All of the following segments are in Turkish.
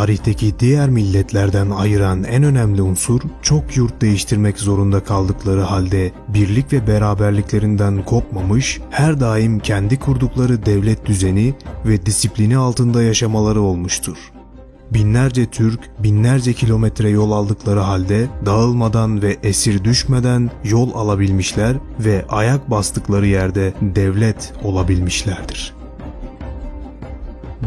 Tarihteki diğer milletlerden ayıran en önemli unsur çok yurt değiştirmek zorunda kaldıkları halde birlik ve beraberliklerinden kopmamış, her daim kendi kurdukları devlet düzeni ve disiplini altında yaşamaları olmuştur. Binlerce Türk, binlerce kilometre yol aldıkları halde dağılmadan ve esir düşmeden yol alabilmişler ve ayak bastıkları yerde devlet olabilmişlerdir.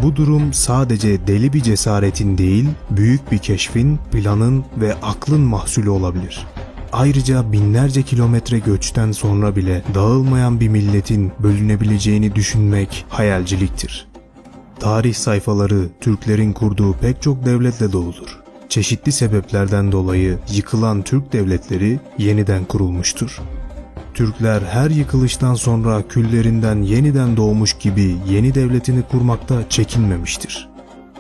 Bu durum sadece deli bir cesaretin değil, büyük bir keşfin, planın ve aklın mahsulü olabilir. Ayrıca binlerce kilometre göçten sonra bile dağılmayan bir milletin bölünebileceğini düşünmek hayalciliktir. Tarih sayfaları Türklerin kurduğu pek çok devletle doludur. Çeşitli sebeplerden dolayı yıkılan Türk devletleri yeniden kurulmuştur. Türkler her yıkılıştan sonra küllerinden yeniden doğmuş gibi yeni devletini kurmakta çekinmemiştir.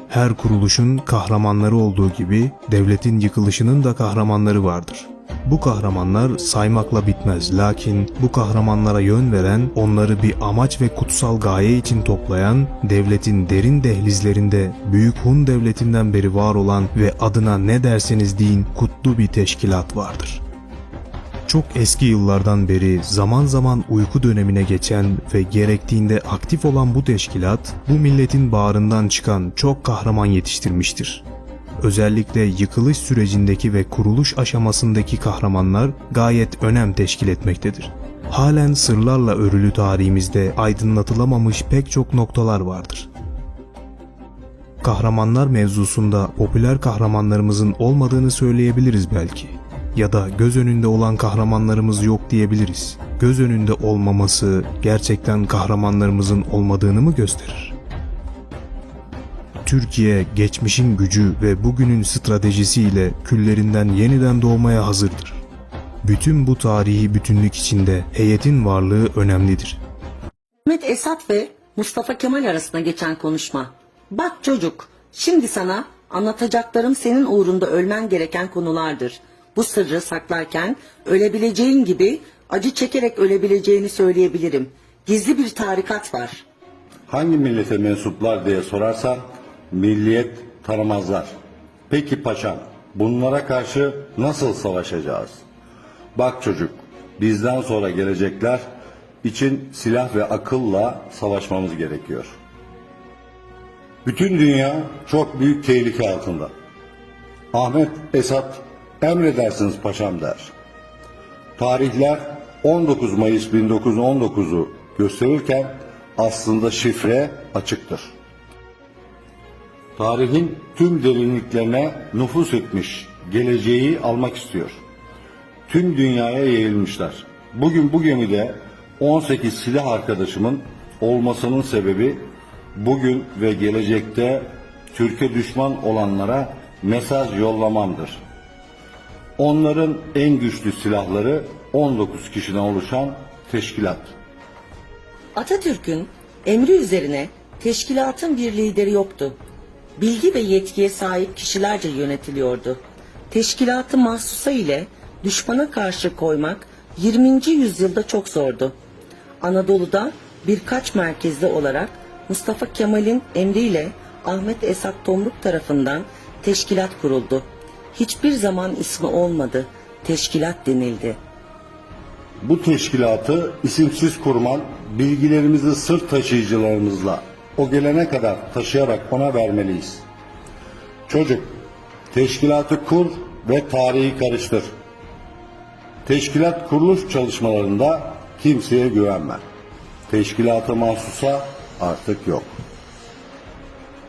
Her kuruluşun kahramanları olduğu gibi devletin yıkılışının da kahramanları vardır. Bu kahramanlar saymakla bitmez lakin bu kahramanlara yön veren, onları bir amaç ve kutsal gaye için toplayan, devletin derin dehlizlerinde Büyük Hun devletinden beri var olan ve adına ne derseniz deyin kutlu bir teşkilat vardır. Çok eski yıllardan beri zaman zaman uyku dönemine geçen ve gerektiğinde aktif olan bu teşkilat, bu milletin bağrından çıkan çok kahraman yetiştirmiştir. Özellikle yıkılış sürecindeki ve kuruluş aşamasındaki kahramanlar gayet önem teşkil etmektedir. Halen sırlarla örülü tarihimizde aydınlatılamamış pek çok noktalar vardır. Kahramanlar mevzusunda popüler kahramanlarımızın olmadığını söyleyebiliriz belki. Ya da göz önünde olan kahramanlarımız yok diyebiliriz. Göz önünde olmaması gerçekten kahramanlarımızın olmadığını mı gösterir? Türkiye geçmişin gücü ve bugünün stratejisiyle küllerinden yeniden doğmaya hazırdır. Bütün bu tarihi bütünlük içinde heyetin varlığı önemlidir. Ahmet Esat ve Mustafa Kemal arasında geçen konuşma. Bak çocuk, şimdi sana anlatacaklarım senin uğrunda ölmen gereken konulardır. Bu sırrı saklarken ölebileceğin gibi acı çekerek ölebileceğini söyleyebilirim. Gizli bir tarikat var. Hangi millete mensuplar diye sorarsan milliyet tanımazlar. Peki paşam bunlara karşı nasıl savaşacağız? Bak çocuk bizden sonra gelecekler için silah ve akılla savaşmamız gerekiyor. Bütün dünya çok büyük tehlike altında. Ahmet Esat emredersiniz paşam der. Tarihler 19 Mayıs 1919'u gösterirken aslında şifre açıktır. Tarihin tüm derinliklerine nüfus etmiş, geleceği almak istiyor. Tüm dünyaya yayılmışlar. Bugün bu gemide 18 silah arkadaşımın olmasının sebebi bugün ve gelecekte Türkiye düşman olanlara mesaj yollamamdır. Onların en güçlü silahları 19 kişiden oluşan teşkilat. Atatürk'ün emri üzerine teşkilatın bir lideri yoktu. Bilgi ve yetkiye sahip kişilerce yönetiliyordu. Teşkilatı mahsusa ile düşmana karşı koymak 20. yüzyılda çok zordu. Anadolu'da birkaç merkezde olarak Mustafa Kemal'in emriyle Ahmet Esat Tomruk tarafından teşkilat kuruldu. Hiçbir zaman ismi olmadı. Teşkilat denildi. Bu teşkilatı isimsiz kurman bilgilerimizi sırt taşıyıcılarımızla o gelene kadar taşıyarak ona vermeliyiz. Çocuk, teşkilatı kur ve tarihi karıştır. Teşkilat kuruluş çalışmalarında kimseye güvenme. Teşkilatı mahsusa artık yok.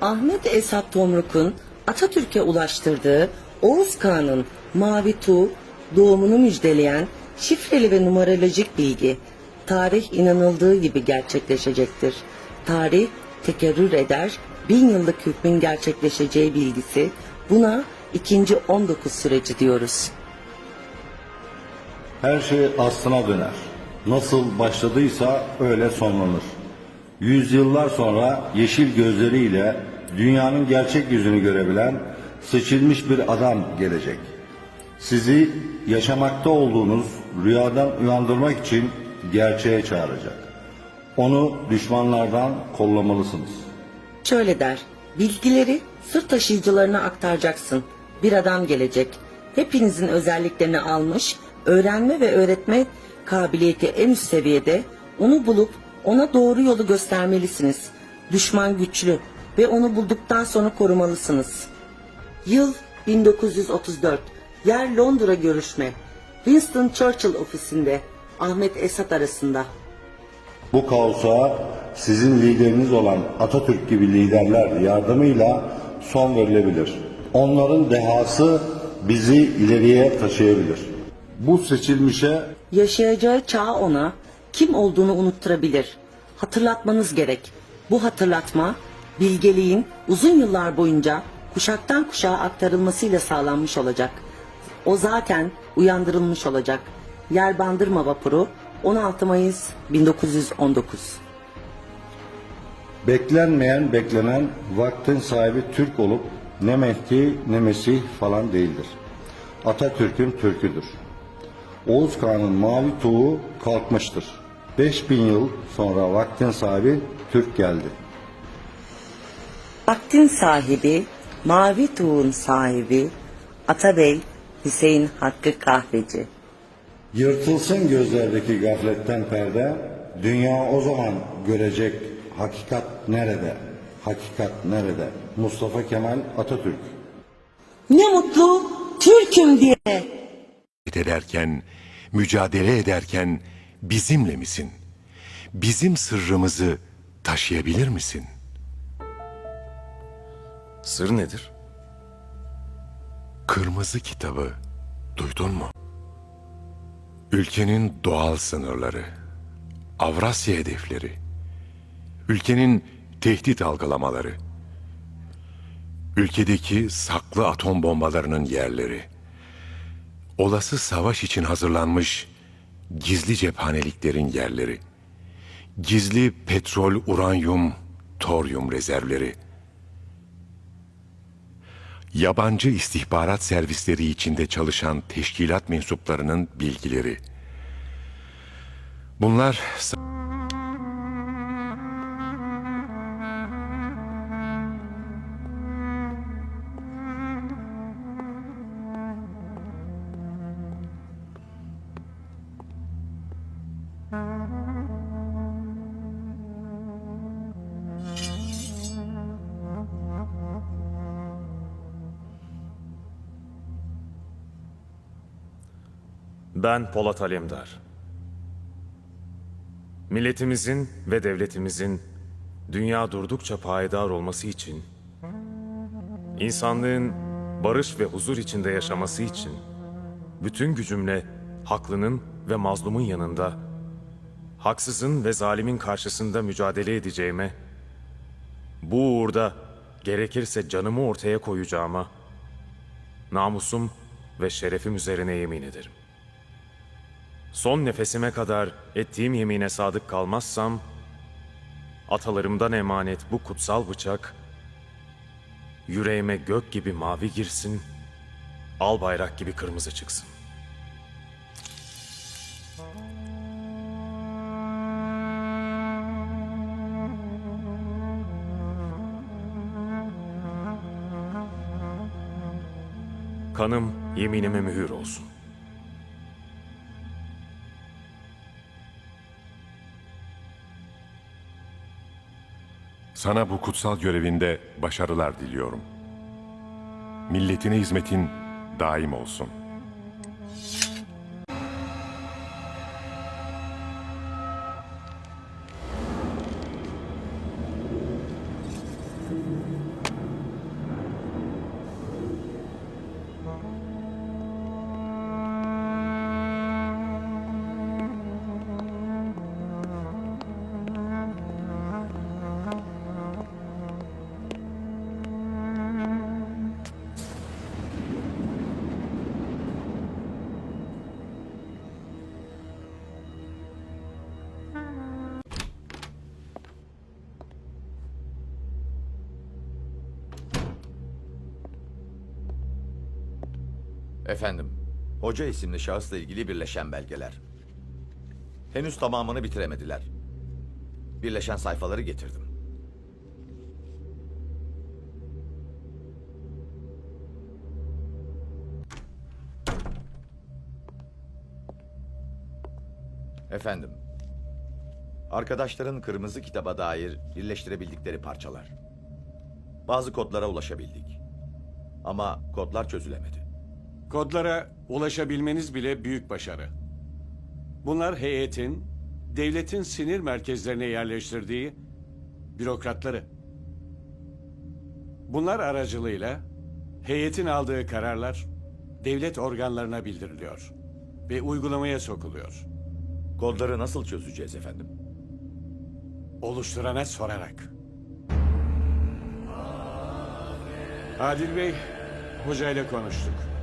Ahmet Esat Tomruk'un Atatürk'e ulaştırdığı Oğuz Kağan'ın Mavi Tu doğumunu müjdeleyen şifreli ve numerolojik bilgi tarih inanıldığı gibi gerçekleşecektir. Tarih tekerrür eder, bin yıllık hükmün gerçekleşeceği bilgisi buna ikinci 19 süreci diyoruz. Her şey aslına döner. Nasıl başladıysa öyle sonlanır. Yüzyıllar sonra yeşil gözleriyle dünyanın gerçek yüzünü görebilen seçilmiş bir adam gelecek. Sizi yaşamakta olduğunuz rüyadan uyandırmak için gerçeğe çağıracak. Onu düşmanlardan kollamalısınız. Şöyle der, Bilgileri sır taşıyıcılarına aktaracaksın. Bir adam gelecek. Hepinizin özelliklerini almış, öğrenme ve öğretme kabiliyeti en üst seviyede. Onu bulup ona doğru yolu göstermelisiniz. Düşman güçlü ve onu bulduktan sonra korumalısınız. Yıl 1934. Yer Londra görüşme. Winston Churchill ofisinde. Ahmet Esat arasında. Bu kaosa sizin lideriniz olan Atatürk gibi liderler yardımıyla son verilebilir. Onların dehası bizi ileriye taşıyabilir. Bu seçilmişe Yaşayacağı çağ ona kim olduğunu unutturabilir. Hatırlatmanız gerek. Bu hatırlatma bilgeliğin uzun yıllar boyunca kuşaktan kuşağa aktarılmasıyla sağlanmış olacak. O zaten uyandırılmış olacak. Yer Bandırma Vapuru 16 Mayıs 1919 beklenmeyen beklenen vaktin sahibi Türk olup ne Mehdi ne Mesih falan değildir. Atatürk'ün Türk'üdür. Oğuz Kağan'ın mavi tuğu kalkmıştır. 5000 yıl sonra vaktin sahibi Türk geldi. Vaktin sahibi, Mavi Tuğ'un sahibi, Atabey Hüseyin Hakkı Kahveci. Yırtılsın gözlerdeki gafletten perde, dünya o zaman görecek hakikat nerede? Hakikat nerede? Mustafa Kemal Atatürk. Ne mutlu Türk'üm diye. ederken, mücadele ederken bizimle misin? Bizim sırrımızı taşıyabilir misin? Sır nedir? Kırmızı kitabı duydun mu? Ülkenin doğal sınırları, Avrasya hedefleri, ülkenin tehdit algılamaları, ülkedeki saklı atom bombalarının yerleri, olası savaş için hazırlanmış gizli cephaneliklerin yerleri, gizli petrol, uranyum, toryum rezervleri, yabancı istihbarat servisleri içinde çalışan teşkilat mensuplarının bilgileri. Bunlar Ben Polat Alemdar. Milletimizin ve devletimizin dünya durdukça payidar olması için, insanlığın barış ve huzur içinde yaşaması için, bütün gücümle haklının ve mazlumun yanında, haksızın ve zalimin karşısında mücadele edeceğime, bu uğurda gerekirse canımı ortaya koyacağıma, namusum ve şerefim üzerine yemin ederim. Son nefesime kadar ettiğim yemine sadık kalmazsam, atalarımdan emanet bu kutsal bıçak, yüreğime gök gibi mavi girsin, al bayrak gibi kırmızı çıksın. Kanım yeminime mühür olsun. Sana bu kutsal görevinde başarılar diliyorum. Milletine hizmetin daim olsun. Efendim, Hoca isimli şahısla ilgili birleşen belgeler. Henüz tamamını bitiremediler. Birleşen sayfaları getirdim. Efendim. Arkadaşların kırmızı kitaba dair birleştirebildikleri parçalar. Bazı kodlara ulaşabildik. Ama kodlar çözülemedi. Kodlara ulaşabilmeniz bile büyük başarı. Bunlar heyetin, devletin sinir merkezlerine yerleştirdiği bürokratları. Bunlar aracılığıyla heyetin aldığı kararlar devlet organlarına bildiriliyor ve uygulamaya sokuluyor. Kodları nasıl çözeceğiz efendim? Oluşturana sorarak. Adil Bey, hocayla konuştuk.